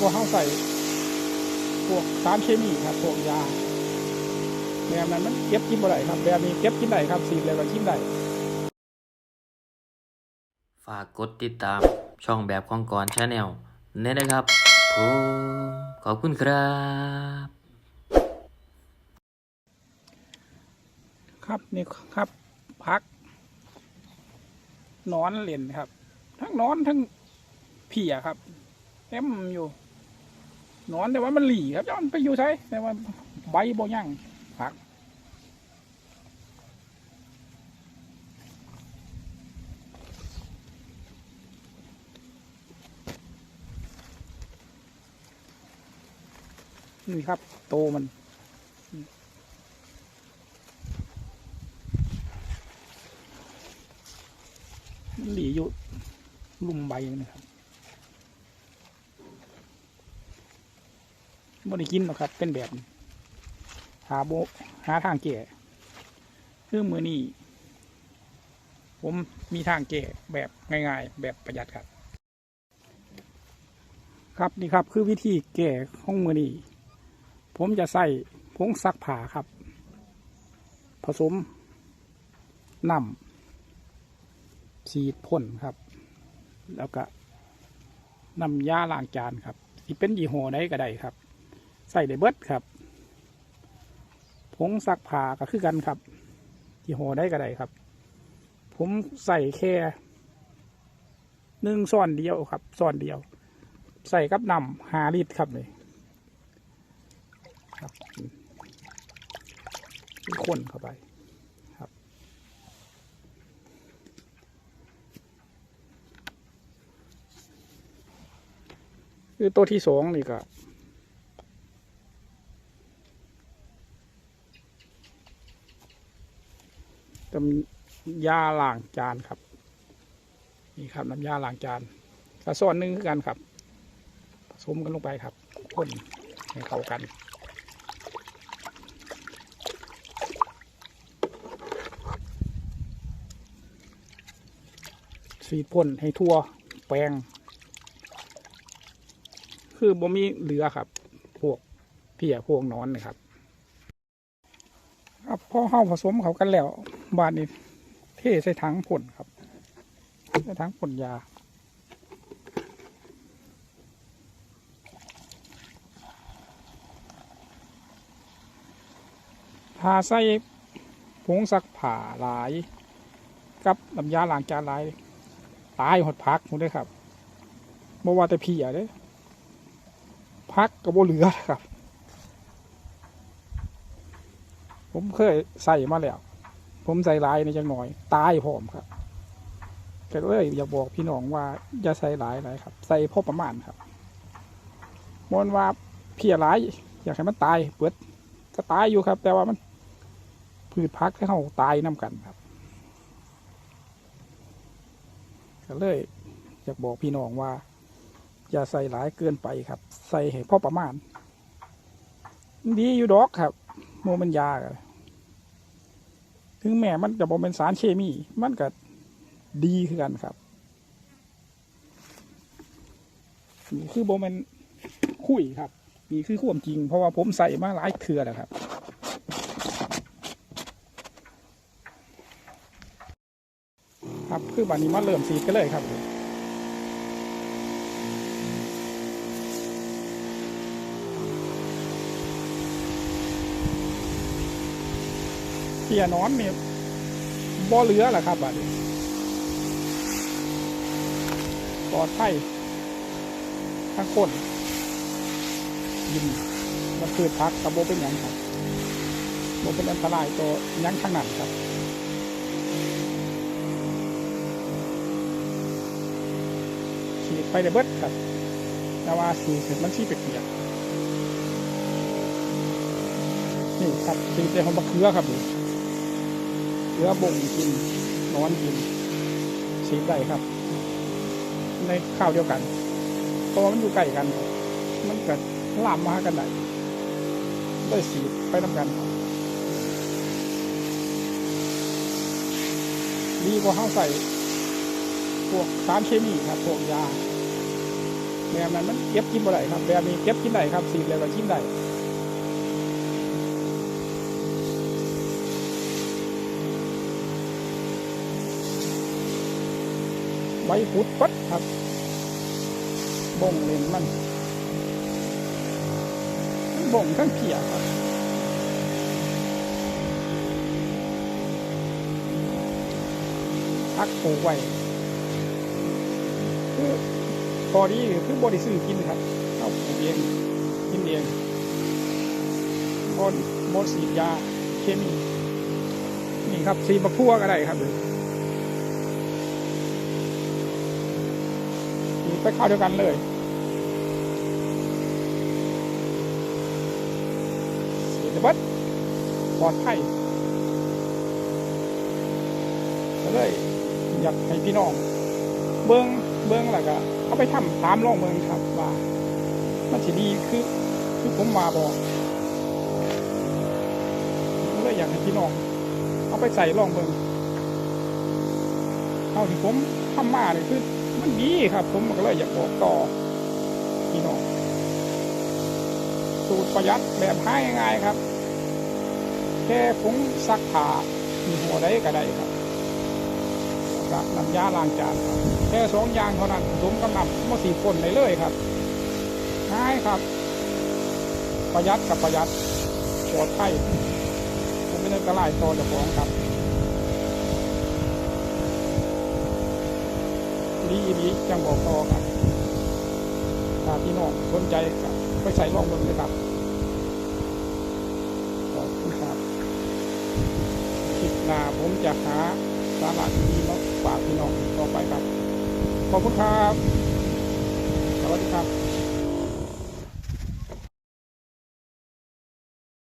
กว่าเขาใส่พวกสารเคมีครับพวกยาแบบนั้นมันเก็บกินบ่ได้ครับแบบนี้เก็บกินได้ครับสีดแล้วก็กินได้ฝากกดติดตามช่องแบบของกรชาแนลเนี่ยนะครับผมขอบคุณครับ ครับนี่ครับพักนอนเล่นครับ ทั้งนอนทั้งเพียครับเต็มอยู่ นอนแต่ว่ามันหลีครับย้อนไปอยู่ใช่แต่ว่าใบบ่ยั่งพักนี่ครับ โตมันหลีอยู่ลุ่มใบมันนะครับ ไม่ได้กินหรอกครับ เป็นแบบ หาโบหาทางแก่คือมือนี้ผมมีทางแก่แบบง่าย ๆ แบบประหยัดครับ ครับนี่ครับคือวิธีแก่ของมือนี้ผมจะใส่ผงซักผ้าครับ ผสมน้ำสีดพ่นครับ แล้วก็น้ำยาล้างจานครับที่เป็นยี่ห้อใดก็ได้ครับ ใส่ได้เบิดครับ ผงซักผ้าก็คือกันครับยี่ห้อใดก็ได้ครับ ผมใส่แค่หนึ่งซ่อนเดียวครับซ่อนเดียว ใส่กับน้ำหาลิตรครับเลยครับข้นเข้าไปคือตัวที่สองนี่ก็ น้ำยาล้างจานครับ นี่ครับน้ำยาล้างจานกระส่วนหนึ่งคือกันครับผสมกันลงไปครับพ่นให้เข้ากันสีพ่นให้ทั่วแปลง คือบ่มีเหลือครับ พวกเพียพวกนอนนะครับ ครับพอเข้าผสมเขากันแล้ว บานนี้เทใส่ถังผลครับใส่ถังผลยาพาใส่ผงซักผ้าหลาย กับน้ำยาล้างจานหลาย ตายหดพักหมดเลยครับบ่ว่าแต่เพียเด้พักกระโบเหลือครับ ผมเคยใส่มาแล้ว ผมใส่ลายในจังหน่อย ตายพร้อมครับก็เลยอยากบอกพี่น้องว่าอย่าใส่หลายหลายครับ ใส่พอประมาณครับมอนว่าเพียหลาย อยากให้มันตายเปิดก็ตายอยู่ครับ แต่ว่ามันพืชพักให้เขาตายน้ากันครับก็เลยอยากบอกพี่น้องว่า อย่าใส่หลายเกินไปครับ ใส่ให้พอประมาณ ดีอยู่ดอกครับโมมันยากัน ถึงแม้มันจะบอกเป็นสารเคมี มันก็ดีคือกันครับนี่คือโบมันคุยครับนี่คือความจริง เพราะว่าผมใส่มาหลายเถื่อแล้วครับครับคือบันนี้มาเริ่มสีกันเลยครับ เพียนอนเนี่ยบ่เหลือแหละครับบัดนี้ปลอดภัยทั้งคนยินมันคือพักกับโบเป็นหยังครับโบเป็นอันตรายตัวยังข้างนั้นครับฉีดไปได้เบิดครับแต่ว่าสีเสร็จมันสีเปียกนี่ครับสีเต็มมะเขือครับนี่ เนื้อบ่งกินนอนกินสีได้ครับ ในข้าวเดียวกันเพราะว่ามันอยู่ใกล้กัน มันเกิดลามมากันได้ได้สีไปน้ำกัน ดีกว่าเข้าใส่พวกสารเคมีครับพวกยาแบบนั้นมันเก็บกินบ่ได้ครับแบบนี้เก็บกินได้ครับสีแล้วก็กินได้ ใบพุดปัดครับบ่งเล่นมันมันบ่งทั้งเพียครับพักปลูกไว้คือพอดีคือบริสุทธิ์กินครับเอาปลูกเองกินเองบนบนสีดยาเคมีนี่ครับสีมะพั่วก็ได้ครับ ไปเข้าเดียวกันเลยสีระเบิดปลอดภัยก็เลย อยากให้พี่น้อง เบิ้งเบิ้งแล้วก็เอาไปทำตามลองเบิ้งครับว่า มันสิดีคือคือผมมาบอกก็เลยอยากให้พี่น้อง เอาไปใส่ลองเบิ้งเอาที่ผมทำมาเนี่ยคือ มันดีครับ ผมก็เลยอยากบอกต่อพี่น้องสูตรประหยัดแบบหาง่ายๆครับ แค่ผงซักผ้ามีหัวได้ก็ได้ครับกับน้ำยาล้างจานครับแค่สองอย่างเท่านั้นผสมกับน้ำมาสีฝนได้เลยครับง่ายครับ ประหยัดกับประหยัดปลอดภัยผมไม่ได้กระไรต่อเจ้าของครับ แจ้งบอกต่อครับถ้าพี่น้องสนใจครับไปใส่ลองเบิ่งเลยครับขอบคุณครับคลิปหน้าผมจะหาสาระดีๆมาฝากพี่น้องต่อไปครับ ขอบคุณครับ สวัสดีครับ